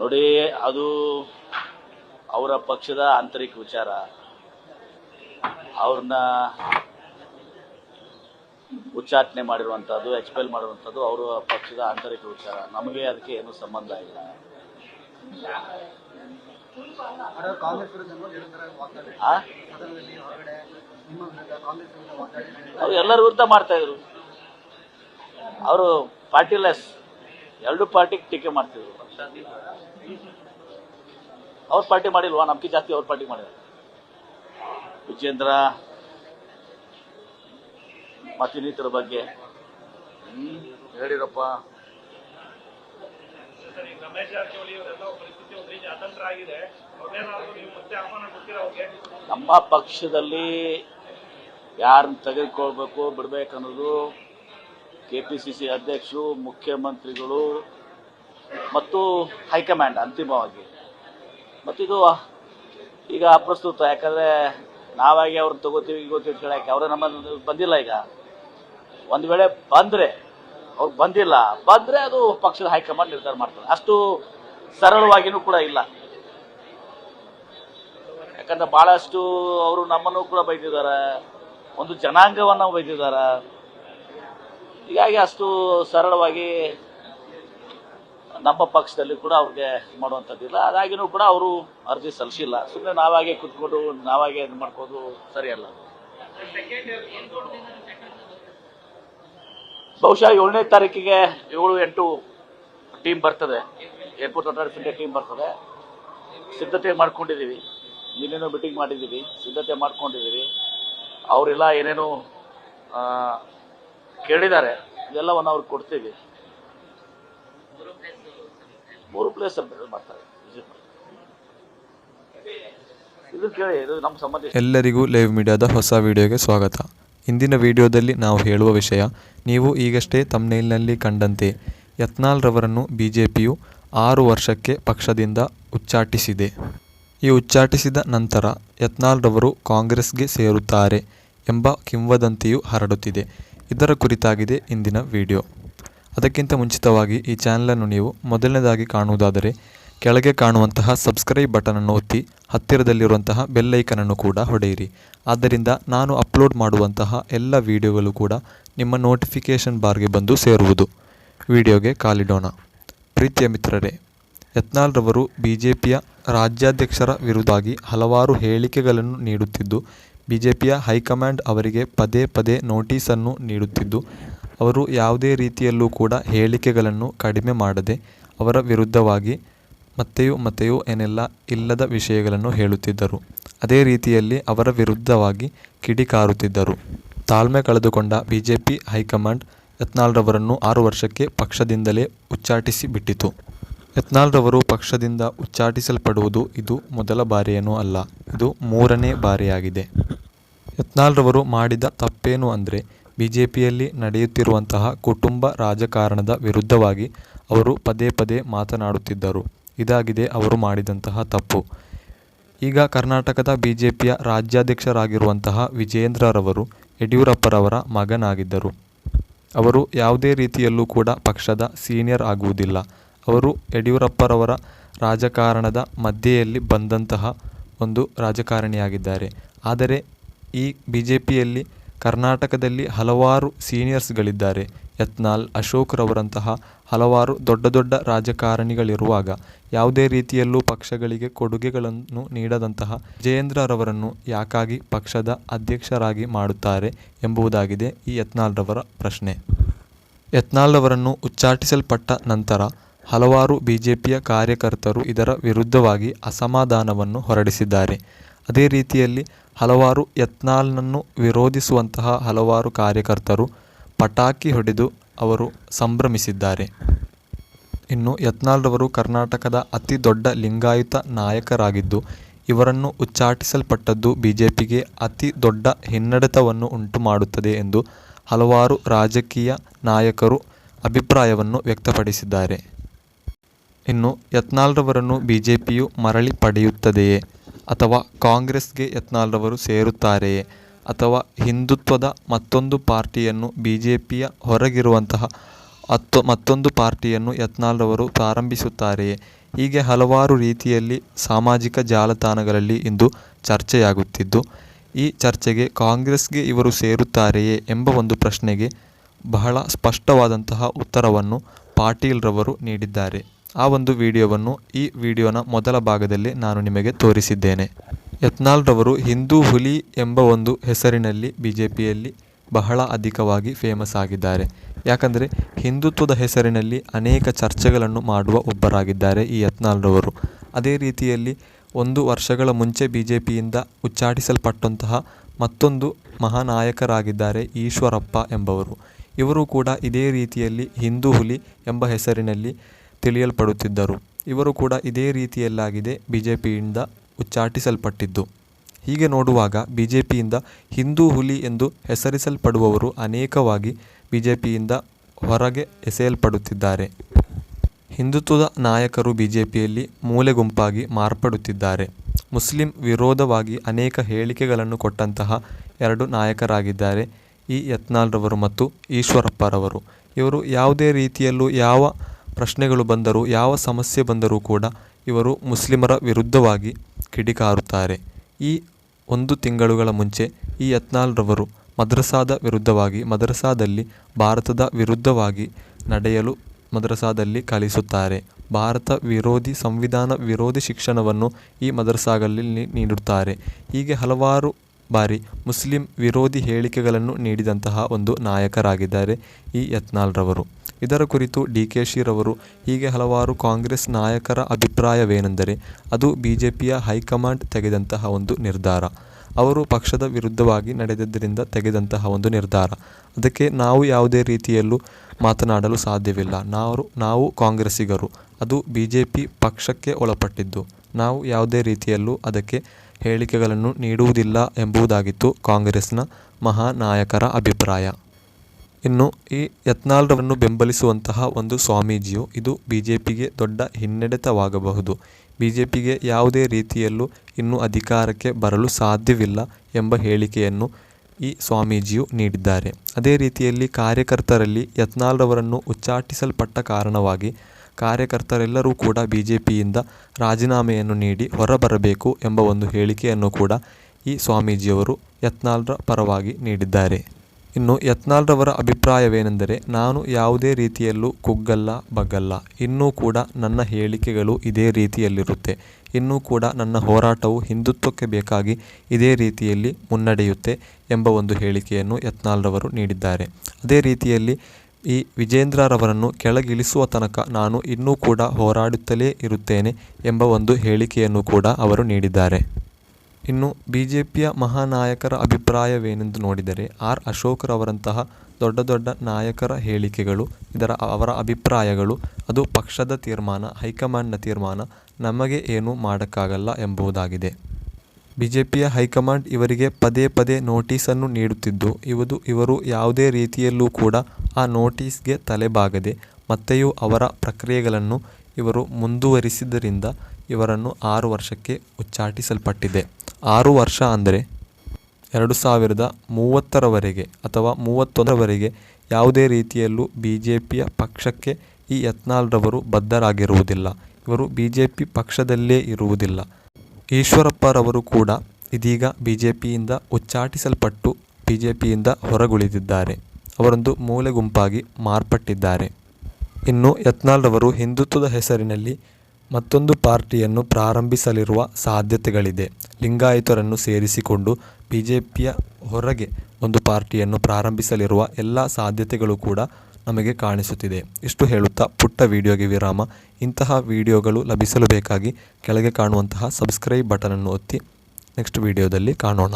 ನೋಡಿ, ಅದು ಅವರ ಪಕ್ಷದ ಆಂತರಿಕ ವಿಚಾರ. ಅವ್ರನ್ನ ಉಚ್ಚಾಟನೆ ಮಾಡಿರುವಂಥದ್ದು ಎಕ್ಸ್ಪೆಲ್ ಮಾಡಿರುವಂಥದ್ದು ಅವರ ಪಕ್ಷದ ಆಂತರಿಕ ವಿಚಾರ. ನಮಗೆ ಅದಕ್ಕೆ ಏನು ಸಂಬಂಧ ಇಲ್ಲ. ಅವ್ರು ಎಲ್ಲರ ವಿರುದ್ಧ ಮಾಡ್ತಾ ಇದ್ರು. ಅವರು ಪಾರ್ಟಿಲೆಸ್ ಎರಡು ಪಾರ್ಟಿಗೆ ಟೀಕೆ ಮಾಡ್ತಿದ್ರು. ಅವ್ರ ಪಾರ್ಟಿ ಮಾಡಿಲ್ವಾ? ನಮ್ಗೆ ಜಾಸ್ತಿ ಅವ್ರ ಪಾರ್ಟಿ ಮಾಡಿದ್ರು. ವಿಜೇಂದ್ರ ಮತ್ತಿನ್ನಿತರ ಬಗ್ಗೆ. ಹೇಳಿರಪ್ಪ. ಈಗ ನಮ್ಮ ಪಕ್ಷದಲ್ಲಿ ಯಾರನ್ನ ತೆಗೆದುಕೊಳ್ಬೇಕು ಬಿಡಬೇಕು ಅನ್ನೋದು ಕೆ ಪಿ ಸಿ ಸಿ ಅಧ್ಯಕ್ಷರು, ಮುಖ್ಯಮಂತ್ರಿಗಳು ಮತ್ತು ಹೈಕಮಾಂಡ್ ಅಂತಿಮವಾಗಿ. ಮತ್ತಿದು ಈಗ ಅಪ್ರಸ್ತುತ, ಯಾಕಂದರೆ ನಾವಾಗಿ ಅವ್ರನ್ನ ತಗೋತೀವಿ ಗೊತ್ತೀವಿ ಕೇಳಕ್ಕೆ ಅವರೇ ನಮ್ಮ ಬಂದಿಲ್ಲ ಈಗ. ಒಂದು ವೇಳೆ ಬಂದರೆ, ಅವ್ರು ಬಂದಿಲ್ಲ, ಬಂದರೆ ಅದು ಪಕ್ಷದ ಹೈಕಮಾಂಡ್ ನಿರ್ಧಾರ ಮಾಡ್ತಾರೆ. ಅಷ್ಟು ಸರಳವಾಗಿನೂ ಕೂಡ ಇಲ್ಲ. ಯಾಕಂದ್ರೆ ಬಹಳಷ್ಟು ಅವರು ನಮ್ಮನ್ನು ಕೂಡ ಬೈದಿದ್ದಾರೆ. ಒಂದು ಜನಾಂಗವನ್ನು ಬೈದಿದ್ದಾರೆ. ಹೀಗಾಗಿ ಅಷ್ಟು ಸರಳವಾಗಿ ನಮ್ಮ ಪಕ್ಷದಲ್ಲಿ ಕೂಡ ಅವ್ರಿಗೆ ಮಾಡುವಂಥದ್ದಿಲ್ಲ ಅದಾಗಿನೂ ಕೂಡ ಅವರು ಅರ್ಜಿ ಸಲ್ಲಿಸಿಲ್ಲ. ಸುಮ್ಮನೆ ನಾವಾಗೆ ಕುತ್ಕೊಂಡು ನಾವಾಗೆ ಇದು ಮಾಡ್ಕೋದು ಸರಿಯಲ್ಲ. ಬಹುಶಃ ಏಳನೇ ತಾರೀಕಿಗೆ ಏಳು ಎಂಟು ಟೀಮ್ ಬರ್ತದೆ. ಏರ್ಪೋರ್ಟ್ ಅಥಾರಿಟಿ ಟೀಮ್ ಬರ್ತದೆ. ಸಿದ್ಧತೆ ಮಾಡ್ಕೊಂಡಿದ್ದೀವಿ. ನಿನ್ನೇನೋ ಮೀಟಿಂಗ್ ಮಾಡಿದ್ದೀವಿ. ಸಿದ್ಧತೆ ಮಾಡ್ಕೊಂಡಿದ್ದೀವಿ. ಅವರೆಲ್ಲ ಏನೇನು ಕೇಳಿದ್ದಾರೆ. ಇದೆಲ್ಲವನ್ನು ಅವ್ರಿಗೆ ಕೊಡ್ತೀವಿ. ಮೂರು ಪ್ಲೇಸ್ ಮಾಡ್ತಾರೆ. ಇದು ಕೇಳಿ ನಮ್ಮ ಎಲ್ಲರಿಗೂ ಲೈವ್ ಮೀಡಿಯಾದ ಹೊಸ ವಿಡಿಯೋಗೆ ಸ್ವಾಗತ. ಇಂದಿನ ವಿಡಿಯೋದಲ್ಲಿ ನಾವು ಹೇಳುವ ವಿಷಯ, ನೀವು ಈಗಷ್ಟೇ ತಮ್ಮನೇಲ್ನಲ್ಲಿ ಕಂಡಂತೆ ಯತ್ನಾಲ್ರವರನ್ನು ಬಿ ಜೆ ಪಿಯು ಆರು ವರ್ಷಕ್ಕೆ ಪಕ್ಷದಿಂದ ಉಚ್ಚಾಟಿಸಿದೆ. ಈ ಉಚ್ಚಾಟಿಸಿದ ನಂತರ ಯತ್ನಾಳ್ರವರು ಕಾಂಗ್ರೆಸ್ಗೆ ಸೇರುತ್ತಾರೆ ಎಂಬ ಕಿಂವದಂತಿಯು ಹರಡುತ್ತಿದೆ. ಇದರ ಕುರಿತಾಗಿದೆ ಇಂದಿನ ವಿಡಿಯೋ. ಅದಕ್ಕಿಂತ ಮುಂಚಿತವಾಗಿ ಈ ಚಾನಲನ್ನು ನೀವು ಮೊದಲನೇದಾಗಿ ಕಾಣುವುದಾದರೆ ಕೆಳಗೆ ಕಾಣುವಂತಹ ಸಬ್ಸ್ಕ್ರೈಬ್ ಬಟನ್ ಅನ್ನು ಒತ್ತಿ ಹತ್ತಿರದಲ್ಲಿರುವಂತಹ ಬೆಲ್ಲೈಕನನ್ನು ಕೂಡ ಹೊಡೆಯಿರಿ. ಆದ್ದರಿಂದ ನಾನು ಅಪ್ಲೋಡ್ ಮಾಡುವಂತಹ ಎಲ್ಲ ವಿಡಿಯೋಗಳು ಕೂಡ ನಿಮ್ಮ ನೋಟಿಫಿಕೇಷನ್ ಬಾರ್ಗೆ ಬಂದು ಸೇರುವುದು. ವಿಡಿಯೋಗೆ ಕಾಲಿಡೋಣ. ಪ್ರೀತಿಯ ಮಿತ್ರರೇ, ಯತ್ನಾಳ್ರವರು ಬಿ ಜೆ ಪಿಯ ರಾಜ್ಯಾಧ್ಯಕ್ಷರ ವಿರುದ್ಧವಾಗಿ ಹಲವಾರು ಹೇಳಿಕೆಗಳನ್ನು ನೀಡುತ್ತಿದ್ದು ಬಿ ಜೆ ಪಿಯ ಹೈಕಮಾಂಡ್ ಅವರಿಗೆ ಪದೇ ಪದೇ ನೋಟಿಸನ್ನು ನೀಡುತ್ತಿದ್ದು, ಅವರು ಯಾವುದೇ ರೀತಿಯಲ್ಲೂ ಕೂಡ ಹೇಳಿಕೆಗಳನ್ನು ಕಡಿಮೆ ಮಾಡದೆ ಅವರ ವಿರುದ್ಧವಾಗಿ ಮತ್ತೆಯೂ ಮತ್ತೆಯೂ ಏನೆಲ್ಲ ಇಲ್ಲದ ವಿಷಯಗಳನ್ನು ಹೇಳುತ್ತಿದ್ದರು, ಅದೇ ರೀತಿಯಲ್ಲಿ ಅವರ ವಿರುದ್ಧವಾಗಿ ಕಿಡಿಕಾರುತ್ತಿದ್ದರು. ತಾಳ್ಮೆ ಕಳೆದುಕೊಂಡ B J P high command ಯತ್ನಾಳ್ರವರನ್ನು ಆರು ವರ್ಷಕ್ಕೆ ಪಕ್ಷದಿಂದಲೇ ಉಚ್ಚಾಟಿಸಿಬಿಟ್ಟಿತು. ಯತ್ನಾಳ್ರವರು ಪಕ್ಷದಿಂದ ಉಚ್ಚಾಟಿಸಲ್ಪಡುವುದು ಇದು ಮೊದಲ ಬಾರಿಯೇನೂ ಅಲ್ಲ, ಇದು ಮೂರನೇ ಬಾರಿಯಾಗಿದೆ. ಯತ್ನಾಳ್ರವರು ಮಾಡಿದ ತಪ್ಪೇನು ಅಂದರೆ ಬಿ ಜೆ ಪಿಯಲ್ಲಿ ನಡೆಯುತ್ತಿರುವಂತಹ ಕುಟುಂಬ ರಾಜಕಾರಣದ ವಿರುದ್ಧವಾಗಿ ಅವರು ಪದೇ ಪದೇ ಮಾತನಾಡುತ್ತಿದ್ದರು. ಇದಾಗಿದೆ ಅವರು ಮಾಡಿದಂತಹ ತಪ್ಪು. ಈಗ ಕರ್ನಾಟಕದ ಬಿ ಜೆ ಪಿಯ ರಾಜ್ಯಾಧ್ಯಕ್ಷರಾಗಿರುವಂತಹ ವಿಜಯೇಂದ್ರರವರು ಯಡಿಯೂರಪ್ಪರವರ ಮಗನಾಗಿದ್ದರು. ಅವರು ಯಾವುದೇ ರೀತಿಯಲ್ಲೂ ಕೂಡ ಪಕ್ಷದ ಸೀನಿಯರ್ ಆಗುವುದಿಲ್ಲ. ಅವರು ಯಡಿಯೂರಪ್ಪರವರ ರಾಜಕಾರಣದ ಮಧ್ಯೆಯಲ್ಲಿ ಬಂದಂತಹ ಒಂದು ರಾಜಕಾರಣಿಯಾಗಿದ್ದಾರೆ. ಆದರೆ ಈ ಬಿ ಜೆ ಪಿಯಲ್ಲಿ ಕರ್ನಾಟಕದಲ್ಲಿ ಹಲವಾರು ಸೀನಿಯರ್ಸ್ಗಳಿದ್ದಾರೆ. ಯತ್ನಾಲ್ ಅಶೋಕ್ ರವರಂತಹ ಹಲವಾರು ದೊಡ್ಡ ದೊಡ್ಡ ರಾಜಕಾರಣಿಗಳಿರುವಾಗ ಯಾವುದೇ ರೀತಿಯಲ್ಲೂ ಪಕ್ಷಗಳಿಗೆ ಕೊಡುಗೆಗಳನ್ನು ನೀಡದಂತಹ ಜಯೇಂದ್ರರವರನ್ನು ಯಾಕಾಗಿ ಪಕ್ಷದ ಅಧ್ಯಕ್ಷರಾಗಿ ಮಾಡುತ್ತಾರೆ ಎಂಬುದಾಗಿದೆ ಈ ಯತ್ನಾಳ್ರವರ ಪ್ರಶ್ನೆ. ಯತ್ನಾಳ್ರವರನ್ನು ಉಚ್ಚಾಟಿಸಲ್ಪಟ್ಟ ನಂತರ ಹಲವಾರು ಬಿಜೆಪಿಯ ಕಾರ್ಯಕರ್ತರು ಇದರ ವಿರುದ್ಧವಾಗಿ ಅಸಮಾಧಾನವನ್ನು ಹೊರಡಿಸಿದ್ದಾರೆ. ಅದೇ ರೀತಿಯಲ್ಲಿ ಹಲವಾರು ಯತ್ನಾಲ್ನನ್ನು ವಿರೋಧಿಸುವಂತಹ ಹಲವಾರು ಕಾರ್ಯಕರ್ತರು ಪಟಾಕಿ ಹೊಡೆದು ಅವರು ಸಂಭ್ರಮಿಸಿದ್ದಾರೆ. ಇನ್ನು ಯತ್ನಾಳ್ರವರು ಕರ್ನಾಟಕದ ಅತಿ ದೊಡ್ಡ ಲಿಂಗಾಯುತ ನಾಯಕರಾಗಿದ್ದು, ಇವರನ್ನು ಉಚ್ಚಾಟಿಸಲ್ಪಟ್ಟದ್ದು ಬಿಜೆಪಿಗೆ ಅತಿ ದೊಡ್ಡ ಹಿನ್ನಡೆತವನ್ನು ಉಂಟು ಮಾಡುತ್ತದೆ ಎಂದು ಹಲವಾರು ರಾಜಕೀಯ ನಾಯಕರು ಅಭಿಪ್ರಾಯವನ್ನು ವ್ಯಕ್ತಪಡಿಸಿದ್ದಾರೆ. ಇನ್ನು ಯತ್ನಾಳ್ರವರನ್ನು ಬಿಜೆಪಿಯು ಮರಳಿ ಪಡೆಯುತ್ತದೆಯೇ ಅಥವಾ ಕಾಂಗ್ರೆಸ್ಗೆ ಯತ್ನಾಳ್ರವರು ಸೇರುತ್ತಾರೆಯೇ? ಅಥವಾ ಹಿಂದುತ್ವದ ಮತ್ತೊಂದು ಪಾರ್ಟಿಯನ್ನು ಬಿ ಜೆ ಪಿಯ ಹೊರಗಿರುವಂತಹ ಹತ್ತು ಮತ್ತೊಂದು ಪಾರ್ಟಿಯನ್ನು ಯತ್ನಾಳ್ರವರು ಪ್ರಾರಂಭಿಸುತ್ತಾರೆಯೇ? ಹೀಗೆ ಹಲವಾರು ರೀತಿಯಲ್ಲಿ ಸಾಮಾಜಿಕ ಜಾಲತಾಣಗಳಲ್ಲಿ ಇಂದು ಚರ್ಚೆಯಾಗುತ್ತಿದ್ದು, ಈ ಚರ್ಚೆಗೆ ಕಾಂಗ್ರೆಸ್ಗೆ ಇವರು ಸೇರುತ್ತಾರೆಯೇ ಎಂಬ ಒಂದು ಪ್ರಶ್ನೆಗೆ ಬಹಳ ಸ್ಪಷ್ಟವಾದಂತಹ ಉತ್ತರವನ್ನು ಪಾಟೀಲ್ರವರು ನೀಡಿದ್ದಾರೆ. ಆ ಒಂದು ವಿಡಿಯೋವನ್ನು ಈ ವಿಡಿಯೋನ ಮೊದಲ ಭಾಗದಲ್ಲಿ ನಾನು ನಿಮಗೆ ತೋರಿಸಿದ್ದೇನೆ. ಯತ್ನಾಳ್ರವರು ಹಿಂದೂ ಹುಲಿ ಎಂಬ ಒಂದು ಹೆಸರಿನಲ್ಲಿ ಬಿ ಜೆ ಪಿಯಲ್ಲಿ ಬಹಳ ಅಧಿಕವಾಗಿ ಫೇಮಸ್ ಆಗಿದ್ದಾರೆ. ಯಾಕಂದರೆ ಹಿಂದುತ್ವದ ಹೆಸರಿನಲ್ಲಿ ಅನೇಕ ಚರ್ಚೆಗಳನ್ನು ಮಾಡುವ ಒಬ್ಬರಾಗಿದ್ದಾರೆ ಈ ಯತ್ನಾಳ್ರವರು. ಅದೇ ರೀತಿಯಲ್ಲಿ ಒಂದು ವರ್ಷಗಳ ಮುಂಚೆ ಬಿ ಜೆ ಪಿಯಿಂದ ಉಚ್ಚಾಟಿಸಲ್ಪಟ್ಟಂತಹ ಮತ್ತೊಂದು ಮಹಾನಾಯಕರಾಗಿದ್ದಾರೆ ಈಶ್ವರಪ್ಪ ಎಂಬವರು. ಇವರು ಕೂಡ ಇದೇ ರೀತಿಯಲ್ಲಿ ಹಿಂದೂ ಹುಲಿ ಎಂಬ ಹೆಸರಿನಲ್ಲಿ ತಿಳಿಯಲ್ಪಡುತ್ತಿದ್ದರು. ಇವರು ಕೂಡ ಇದೇ ರೀತಿಯಲ್ಲಾಗಿದೆ ಬಿ ಜೆ ಪಿಯಿಂದ ಉಚ್ಚಾಟಿಸಲ್ಪಟ್ಟಿದ್ದು. ಹೀಗೆ ನೋಡುವಾಗ ಬಿ ಜೆ ಪಿಯಿಂದ ಹಿಂದೂ ಹುಲಿ ಎಂದು ಹೆಸರಿಸಲ್ಪಡುವವರು ಅನೇಕವಾಗಿ ಬಿ ಜೆ ಪಿಯಿಂದ ಹೊರಗೆ ಎಸೆಯಲ್ಪಡುತ್ತಿದ್ದಾರೆ. ಹಿಂದುತ್ವದ ನಾಯಕರು ಬಿ ಜೆ ಪಿಯಲ್ಲಿ ಮೂಲೆ ಗುಂಪಾಗಿ ಮಾರ್ಪಡುತ್ತಿದ್ದಾರೆ. ಮುಸ್ಲಿಂ ವಿರೋಧವಾಗಿ ಅನೇಕ ಹೇಳಿಕೆಗಳನ್ನು ಕೊಟ್ಟಂತಹ ಎರಡು ನಾಯಕರಾಗಿದ್ದಾರೆ ಈ ಯತ್ನಾಲ್ರವರು ಮತ್ತು ಈಶ್ವರಪ್ಪರವರು. ಇವರು ಯಾವುದೇ ರೀತಿಯಲ್ಲೂ ಯಾವ ಪ್ರಶ್ನೆಗಳು ಬಂದರೂ, ಯಾವ ಸಮಸ್ಯೆ ಬಂದರೂ ಕೂಡ ಇವರು ಮುಸ್ಲಿಮರ ವಿರುದ್ಧವಾಗಿ ಕಿಡಿಕಾರುತ್ತಾರೆ. ಈ ಒಂದು ತಿಂಗಳುಗಳ ಮುಂಚೆ ಈ ಯತ್ನಾಲ್ರವರು ಮದ್ರಸಾದ ವಿರುದ್ಧವಾಗಿ ಮದ್ರಸಾದಲ್ಲಿ ಭಾರತದ ವಿರುದ್ಧವಾಗಿ ನಡೆಯಲು ಮದ್ರಸಾದಲ್ಲಿ ಕಲಿಸುತ್ತಾರೆ. ಭಾರತ ವಿರೋಧಿ ಸಂವಿಧಾನ ವಿರೋಧಿ ಶಿಕ್ಷಣವನ್ನು ಈ ಮದ್ರಸಾಗಳಲ್ಲಿ ನೀಡುತ್ತಾರೆ. ಹೀಗೆ ಹಲವಾರು ಬಾರಿ ಮುಸ್ಲಿಂ ವಿರೋಧಿ ಹೇಳಿಕೆಗಳನ್ನು ನೀಡಿದಂತಹ ಒಂದು ನಾಯಕರಾಗಿದ್ದಾರೆ ಈ ಯತ್ನಾಲ್ರವರು ಇದರ ಕುರಿತು ಡಿ ಕೆ ಶಿರವರು ಹೀಗೆ ಹಲವಾರು ಕಾಂಗ್ರೆಸ್ ನಾಯಕರ ಅಭಿಪ್ರಾಯವೇನೆಂದರೆ ಅದು ಬಿ ಜೆ ಪಿಯ ಹೈಕಮಾಂಡ್ ತೆಗೆದಂತಹ ಒಂದು ನಿರ್ಧಾರ. ಅವರು ಪಕ್ಷದ ವಿರುದ್ಧವಾಗಿ ನಡೆದದ್ದರಿಂದ ತೆಗೆದಂತಹ ಒಂದು ನಿರ್ಧಾರ. ಅದಕ್ಕೆ ನಾವು ಯಾವುದೇ ರೀತಿಯಲ್ಲೂ ಮಾತನಾಡಲು ಸಾಧ್ಯವಿಲ್ಲ. ನಾವು ನಾವು ಕಾಂಗ್ರೆಸ್ಸಿಗರು. ಅದು ಬಿ ಜೆ ಪಿ ಪಕ್ಷಕ್ಕೆ ಒಳಪಟ್ಟಿದ್ದು. ನಾವು ಯಾವುದೇ ರೀತಿಯಲ್ಲೂ ಅದಕ್ಕೆ ಹೇಳಿಕೆಗಳನ್ನು ನೀಡುವುದಿಲ್ಲ ಎಂಬುದಾಗಿತ್ತು ಕಾಂಗ್ರೆಸ್ನ ಮಹಾನಾಯಕರ ಅಭಿಪ್ರಾಯ. ಇನ್ನು ಈ ಯತ್ನಾಳ್ರವನ್ನು ಬೆಂಬಲಿಸುವಂತಹ ಒಂದು ಸ್ವಾಮೀಜಿಯು ಇದು ಬಿ ಜೆ ಪಿಗೆ ದೊಡ್ಡ ಹಿನ್ನಡೆತವಾಗಬಹುದು. ಬಿ ಜೆ ಪಿಗೆ ಯಾವುದೇ ರೀತಿಯಲ್ಲೂ ಇನ್ನು ಅಧಿಕಾರಕ್ಕೆ ಬರಲು ಸಾಧ್ಯವಿಲ್ಲ ಎಂಬ ಹೇಳಿಕೆಯನ್ನು ಈ ಸ್ವಾಮೀಜಿಯು ನೀಡಿದ್ದಾರೆ. ಅದೇ ರೀತಿಯಲ್ಲಿ ಕಾರ್ಯಕರ್ತರಲ್ಲಿ ಯತ್ನಾಳ್ರವರನ್ನು ಉಚ್ಚಾಟಿಸಲ್ಪಟ್ಟ ಕಾರಣವಾಗಿ ಕಾರ್ಯಕರ್ತರೆಲ್ಲರೂ ಕೂಡ ಬಿ ಜೆ ಪಿಯಿಂದ ರಾಜೀನಾಮೆಯನ್ನು ನೀಡಿ ಹೊರಬರಬೇಕು ಎಂಬ ಒಂದು ಹೇಳಿಕೆಯನ್ನು ಕೂಡ ಈ ಸ್ವಾಮೀಜಿಯವರು ಯತ್ನಾಲ್ರ ಪರವಾಗಿ ನೀಡಿದ್ದಾರೆ. ಇನ್ನು ಯತ್ನಾಲ್ರವರ ಅಭಿಪ್ರಾಯವೇನೆಂದರೆ, ನಾನು ಯಾವುದೇ ರೀತಿಯಲ್ಲೂ ಕುಗ್ಗಲ್ಲ, ಬಗ್ಗಲ್ಲ. ಇನ್ನೂ ಕೂಡ ನನ್ನ ಹೇಳಿಕೆಗಳು ಇದೇ ರೀತಿಯಲ್ಲಿರುತ್ತೆ. ಇನ್ನೂ ಕೂಡ ನನ್ನ ಹೋರಾಟವು ಹಿಂದುತ್ವಕ್ಕೆ ಬೇಕಾಗಿ ಇದೇ ರೀತಿಯಲ್ಲಿ ಮುನ್ನಡೆಯುತ್ತೆ ಎಂಬ ಒಂದು ಹೇಳಿಕೆಯನ್ನು ಯತ್ನಾಲ್ರವರು ನೀಡಿದ್ದಾರೆ. ಅದೇ ರೀತಿಯಲ್ಲಿ ಈ ವಿಜೇಂದ್ರರವರನ್ನು ಕೆಳಗಿಳಿಸುವ ತನಕ ನಾನು ಇನ್ನೂ ಕೂಡ ಹೋರಾಡುತ್ತಲೇ ಇರುತ್ತೇನೆ ಎಂಬ ಒಂದು ಹೇಳಿಕೆಯನ್ನು ಕೂಡ ಅವರು ನೀಡಿದ್ದಾರೆ. ಇನ್ನು ಬಿ ಜೆ ಪಿಯ ಮಹಾನಾಯಕರ ಅಭಿಪ್ರಾಯವೇನೆಂದು ನೋಡಿದರೆ ಆರ್ ಅಶೋಕ್ರವರಂತಹ ದೊಡ್ಡ ದೊಡ್ಡ ನಾಯಕರ ಹೇಳಿಕೆಗಳು, ಇದರ ಅವರ ಅಭಿಪ್ರಾಯಗಳು, ಅದು ಪಕ್ಷದ ತೀರ್ಮಾನ, ಹೈಕಮಾಂಡ್ನ ತೀರ್ಮಾನ ನಮಗೆ ಏನೂ ಮಾಡೋಕ್ಕಾಗಲ್ಲ ಎಂಬುದಾಗಿದೆ. ಬಿ ಜೆ ಪಿಯ ಹೈಕಮಾಂಡ್ ಇವರಿಗೆ ಪದೇ ಪದೇ ನೋಟಿಸನ್ನು ನೀಡುತ್ತಿದ್ದು, ಇವುದು ಇವರು ಯಾವುದೇ ರೀತಿಯಲ್ಲೂ ಕೂಡ ಆ ನೋಟಿಸ್ಗೆ ತಲೆಬಾಗದೆ ಮತ್ತೆಯೂ ಅವರ ಪ್ರಕ್ರಿಯೆಗಳನ್ನು ಇವರು ಮುಂದುವರಿಸಿದ್ದರಿಂದ ಇವರನ್ನು ಆರು ವರ್ಷಕ್ಕೆ ಉಚ್ಚಾಟಿಸಲ್ಪಟ್ಟಿದೆ. ಆರು ವರ್ಷ ಅಂದರೆ ಎರಡು ಸಾವಿರದ ಮೂವತ್ತರವರೆಗೆ ಅಥವಾ ಮೂವತ್ತೊಂದರವರೆಗೆ ಯಾವುದೇ ರೀತಿಯಲ್ಲೂ ಬಿ ಜೆ ಪಿಯ ಪಕ್ಷಕ್ಕೆ ಈ ಯತ್ನಾಲ್ರವರು ಬದ್ಧರಾಗಿರುವುದಿಲ್ಲ. ಇವರು ಬಿ ಜೆ ಪಿ ಪಕ್ಷದಲ್ಲೇ ಇರುವುದಿಲ್ಲ. ಈಶ್ವರಪ್ಪರವರು ಕೂಡ ಇದೀಗ ಬಿ ಜೆ ಪಿಯಿಂದ ಉಚ್ಚಾಟಿಸಲ್ಪಟ್ಟು ಬಿ ಜೆ ಪಿಯಿಂದ ಹೊರಗುಳಿದಿದ್ದಾರೆ. ಅವರೊಂದು ಮೂಲೆ ಗುಂಪಾಗಿ ಮಾರ್ಪಟ್ಟಿದ್ದಾರೆ. ಇನ್ನು ಯತ್ನಾಳ್ರವರು ಹಿಂದುತ್ವದ ಹೆಸರಿನಲ್ಲಿ ಮತ್ತೊಂದು ಪಾರ್ಟಿಯನ್ನು ಪ್ರಾರಂಭಿಸಲಿರುವ ಸಾಧ್ಯತೆಗಳಿದೆ. ಲಿಂಗಾಯತರನ್ನು ಸೇರಿಸಿಕೊಂಡು ಬಿ ಜೆ ಪಿಯ ಹೊರಗೆ ಒಂದು ಪಾರ್ಟಿಯನ್ನು ಪ್ರಾರಂಭಿಸಲಿರುವ ಎಲ್ಲ ಸಾಧ್ಯತೆಗಳು ಕೂಡ ನಮಗೆ ಕಾಣಿಸುತ್ತಿದೆ. ಇಷ್ಟು ಹೇಳುತ್ತಾ ಪುಟ್ಟ ವಿಡಿಯೋಗೆ ವಿರಾಮ. ಇಂತಹ ವಿಡಿಯೋಗಳು ಲಭಿಸಲು ಬೇಕಾಗಿ ಕೆಳಗೆ ಕಾಣುವಂತಹ ಸಬ್ಸ್ಕ್ರೈಬ್ ಬಟನನ್ನು ಒತ್ತಿ ನೆಕ್ಸ್ಟ್ ವಿಡಿಯೋದಲ್ಲಿ ಕಾಣೋಣ.